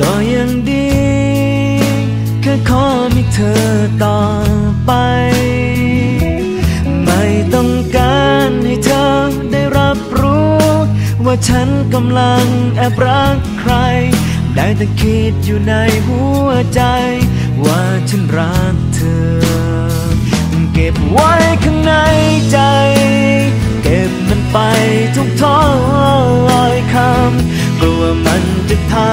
ก็ยังดี แค่ขอมีเธอต่อไป ไม่ต้องการให้เธอได้รับรู้ ว่าฉันกำลังแอบรักใคร ได้แต่คิดอยู่ในหัวใจ ว่าฉันรักเธอ เก็บไว้ข้างในใจเก็บมันไปทุกท้อยคำกลัวมันจะทา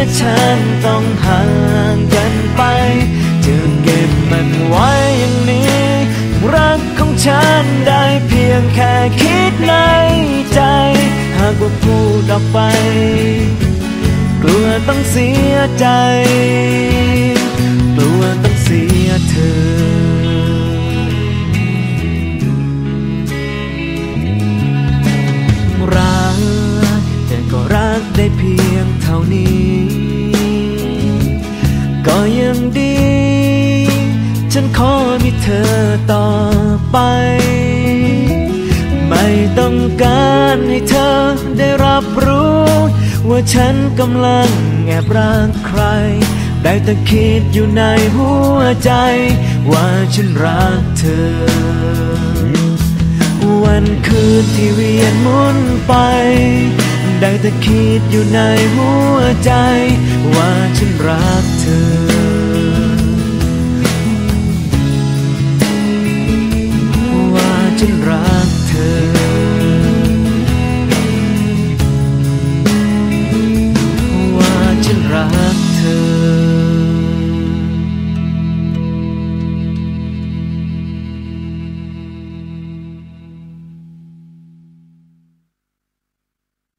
และฉันต้องห่างกันไปจะเก็บมันไว้อย่างนี้ รักของฉันได้เพียงแค่คิดในใจ หากว่าพูดออกไป กลัวต้องเสียใจ ฉันขอมีเธอต่อไป ไม่ต้องการให้เธอได้รับรู้ ว่าฉันกำลังแอบรักใคร ได้แต่คิดอยู่ในหัวใจ ว่าฉันรักเธอ วันคืนที่เวียนหมุนไป ได้แต่คิดอยู่ในหัวใจ ว่าฉันรักเธอ